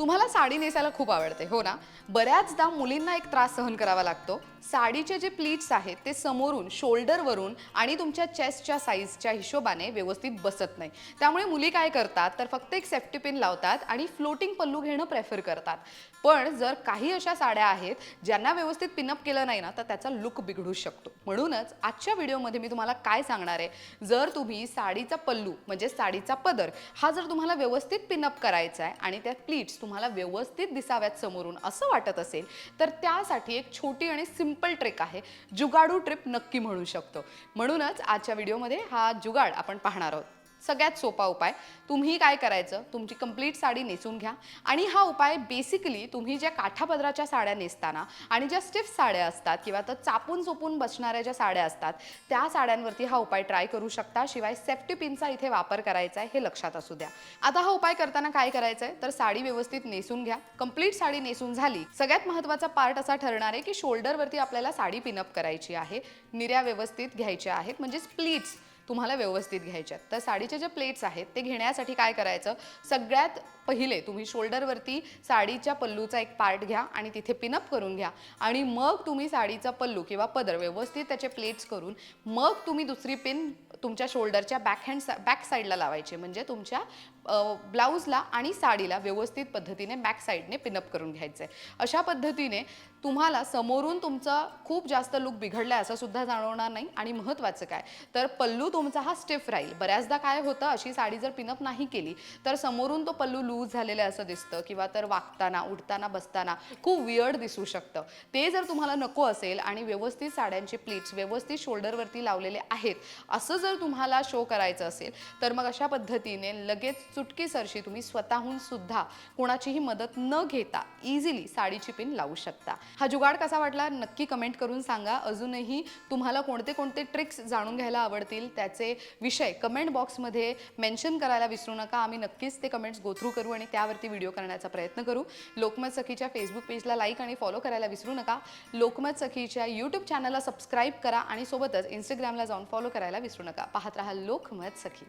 तुम्हाला साडी नेसायला खूप आवडते हो ना? बऱ्याचदा मुलींना एक त्रास सहन करावा लागतो. साडीचे जे प्लीट्स आहेत ते समोरून शोल्डरवरून आणि तुमच्या चेस्टच्या साईजच्या हिशोबाने व्यवस्थित बसत नाही. त्यामुळे मुली काय करतात तर फक्त एक सेफ्टी पिन लावतात आणि फ्लोटिंग पल्लू घेणं प्रेफर करतात. पण जर काही अशा साड्या आहेत ज्यांना व्यवस्थित पिनअप केलं नाही ना तर त्याचा लुक बिघडू शकतो. म्हणूनच आजच्या व्हिडिओमध्ये मी तुम्हाला काय सांगणार आहे जर तुम्ही साडीचा पल्लू म्हणजे साडीचा पदर हा जर तुम्हाला व्यवस्थित पिनअप करायचा आहे आणि त्या प्लीट्स तुम्हाला व्यवस्थित दिसाव्यात समोरून असं वाटत असेल तर त्यासाठी एक छोटी आणि सिंपल ट्रिक आहे. जुगाडू ट्रिप नक्की म्हणू शकतो. म्हणूनच आजच्या व्हिडिओमध्ये हा जुगाड आपण पाहणार आहोत. सगळ्यात सोपा उपाय. तुम्ही काय करायचं? तुमची कंप्लीट साडी नेसून घ्या. आणि हा उपाय बेसिकली तुम्ही ज्या काठापदराच्या साड्या नेसताना आणि ज्या स्टिफ साड्या असतात किंवा तर चापून चोपून बसणाऱ्या ज्या साड्या असतात त्या साड्यांवरती हा उपाय ट्राय करू शकता. शिवाय सेफ्टी पिनचा इथे वापर करायचा आहे हे लक्षात असू द्या. आता हा उपाय करताना काय करायचं आहे तर साडी व्यवस्थित नेसून घ्या. कंप्लीट साडी नेसून झाली. सगळ्यात महत्त्वाचा पार्ट असा ठरणार आहे की शोल्डरवरती आपल्याला साडी पिनअप करायची आहे. निर्या व्यवस्थित घ्यायच्या आहेत. म्हणजे प्लीट्स तुम्हाला व्यवस्थित घ्यायच्यात तर साडीचे जे प्लेट्स आहेत ते घेण्यासाठी काय करायचं? सगळ्यात पहिले तुम्ही शोल्डरवरती साडीच्या पल्लूचा एक पार्ट घ्या आणि तिथे पिनअप करून घ्या. आणि मग तुम्ही साडीचा पल्लू किंवा पदर व्यवस्थित त्याचे प्लेट्स करून मग तुम्ही दुसरी पिन तुमच्या शोल्डरच्या बॅक हँड सा बॅक साईडला लावायचे. म्हणजे तुमच्या ब्लाऊजला आणि साडीला व्यवस्थित पद्धतीने बॅक साईडने पिनअप करून घ्यायचं. आहे अशा पद्धतीने तुम्हाला समोरून तुमचा खूप जास्त लुक बिघडला असं सुद्धा जाणवणार नाही. आणि महत्त्वाचं काय? तर पल्लू तुमचा हा स्टिफ राहील. बऱ्याचदा काय होतं अशी साडी जर पिनअप नाही केली तर समोरून तो पल्लू लूज झालेला असं दिसतं किंवा तर वागताना उठताना बसताना खूप वियर्ड दिसू शकतं. ते जर तुम्हाला नको असेल आणि व्यवस्थित साड्यांचे प्लीट्स व्यवस्थित शोल्डरवरती लावलेले आहेत असं जर तुम्हाला शो करायचं असेल तर मग अशा पद्धतीने लगेच चुटकीसरशी तुम्ही स्वतःहून सुद्धा कोणाचीही मदत न घेता इझिली साडीची पिन लावू शकता. हा जुगाड कसा वाटला नक्की कमेंट करून सांगा. अजूनही तुम्हाला कोणते कोणते ट्रिक्स जाणून घ्यायला आवडतील त्याचे विषय कमेंट बॉक्समध्ये मेन्शन करायला विसरू नका. आम्ही नक्कीच ते कमेंट्स गोथ्रू करू आणि त्यावरती व्हिडिओ करण्याचा प्रयत्न करू. लोकमत सखीच्या फेसबुक पेजला लाईक आणि फॉलो करायला विसरू नका. लोकमत सखीच्या यूट्यूब चॅनलला सबस्क्राईब करा आणि सोबतच इंस्टाग्रामला जाऊन फॉलो करायला विसरू नका. पाहत राहा लोकमत सखी.